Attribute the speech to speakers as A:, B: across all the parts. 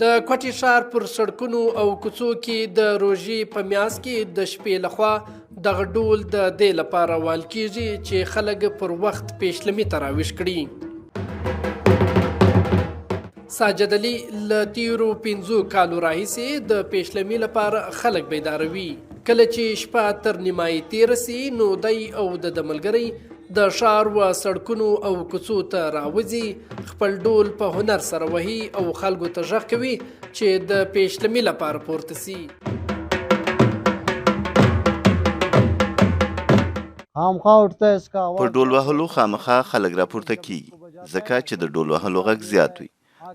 A: د کوټي ښار پر سړکونو او کوڅو کې د روژې په میاس کې د شپې لخوا دغه ډول د دې لپاره وال کیږي چې خلک پر وخت پیشلمي تراویش کړي. ساجد علي ل تیرو پنځو کالو راهیسې د پیشلمي لپاره خلک بیداروي. کله چې شپه تر نیمای تیر سي نو دای او د ملګری د شار و سړکونو او کوڅو ته راوځي خپل ډول په هنر سره وهي او خلکو ته ژغ کوي چې د پیشلمي لپاره پورته سي.
B: خامخا ورته اسکا
C: په ډول وهلو خامخا خلک راپورته کیږي ځکه چې د ډول وهلو غږ زیات وي.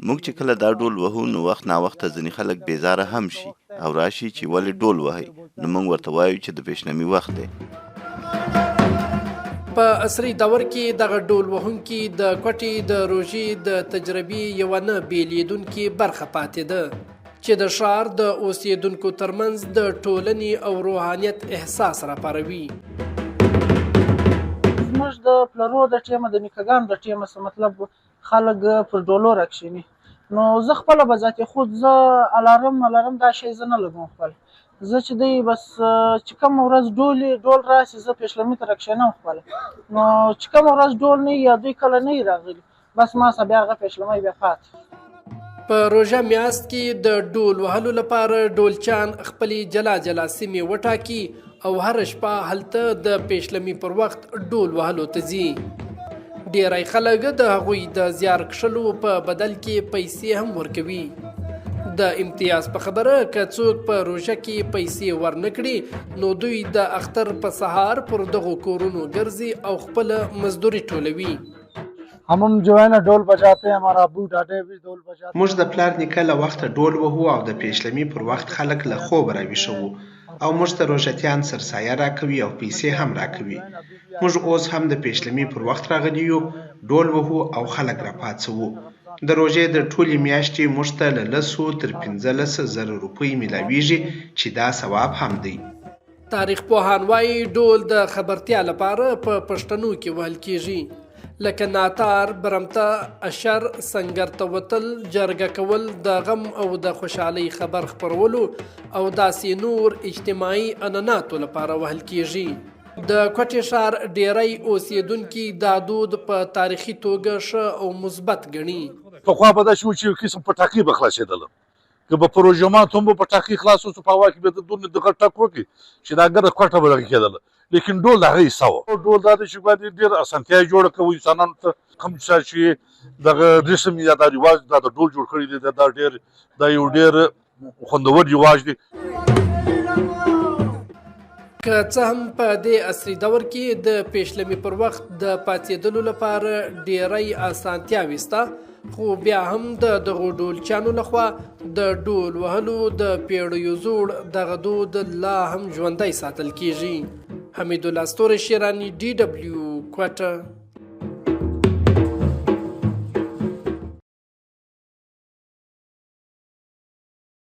C: موږ چې کله دا ډول وهو نو وخت نا وخت ځینې خلک بیزاره هم شي او راشي چې ولې ډول وهي نو موږ ورته وایو چې د پیشنمي وخت دی
A: په عصري دور کې دغه ډول وهونکي د کوټي د روژې د تجربې یو نه بیلیدونکي برخه پاتې ده چې د شار د اوسیدونکو ترمنځ د ټولنې او روحانیت احساس راپاروي.
D: زموږ د پلرو د ټیمه د نیکګانو د ټیمه څه مطلب خلک پر ډولو راکښیني نو زه خپله به ذاتي خود زه الارم الارم دا شی زه نه لګوم خپل زه چې دی بس چې کوم ورځ ډول ډول راسي زه پېشلمي ته راکښېنم خپله. نو چې کوم ورځ ډول نه یا دوی کله نه راغلي بس ما سه بیا هغه پېشلمۍ بیا پاتې
A: په روژه میاشت کې د ډول وهلو لپاره ډولچان خپلې جلا جلا سیمې وټاکي او هر شپه هلته د پیشلمي پر وخت ډول وهلو ته ځي. ډیری خلک د هغوی د زیار کښلو په بدل کې پیسې هم ورکوي د امتیاز په خبره که څوک په روژه کې پیسې ورنکړي نو دوی د اختر په سهار پر دغو کورونو ګرځي او خپل مزدوري ټولوي.
B: هم هم جو ہے نا ڈول بجاتے ہیں ہمارا ابو ډاډه بھی ډول بجاتے
E: موږ د پلار نیکه له وخت ډول وهو او د پیشلمی پر وخت خلک له خوب راوي شو او موږ ته روژتيان سرسایه راکوي او پیسې هم راکوي. موږ اوس هم د پیشلمی پر وخت راغلی یو ډول وهو او خلک را پاتسو د روژې د ټولې میاشتې موږ ته له لسو تر پنځلس زره روپۍ میلاویږي چې دا ثواب هم دی.
A: تاریخ پوهان وایي ډول د خبرتیا لپاره په پښتنو کې وهل کیږي. لکه ناتار برمته اشر سنگر ته وتل جرګه کول د غم او د خوشحالۍ خبر خپرولو او داسې نور اجتماعي انناتو لپاره وهل کیږي. د کوټې ښار ډیری اوسیدونکي دا دود په تاریخي توګه ښه او مثبت ګڼي
F: پخوا به دا شو چې قسم پټاکي به خلاصېدله که به پروژمات هم به پټاکي خلاص اوس په هوا کې به د دونه دغه ټک وکړي چې دا ګره کوټه به دغه کېدله لیکن ډول د هغه حصه وه ډول دا چې باید ډېر اسانتیا یې جوړه کړو انسانانو ته کوم څه چې دغه رسم یا دا رواج دا د ډول جوړ کړی دی دا ډېر دا یو ډېر خوندور رواج دی.
A: که څه هم په دې عصري دور کې د پیشلمي پر وخت د پاتېدلو لپاره ډیری اسانتیا وسته خو بیا هم د دغو ډولچانو لخوا د ډول وهلو د پیړیو زوړ دغه دود لا هم ژوندی ساتل کیږي. حمید الله ستوری شیرانی ډي ډبلیو کوټه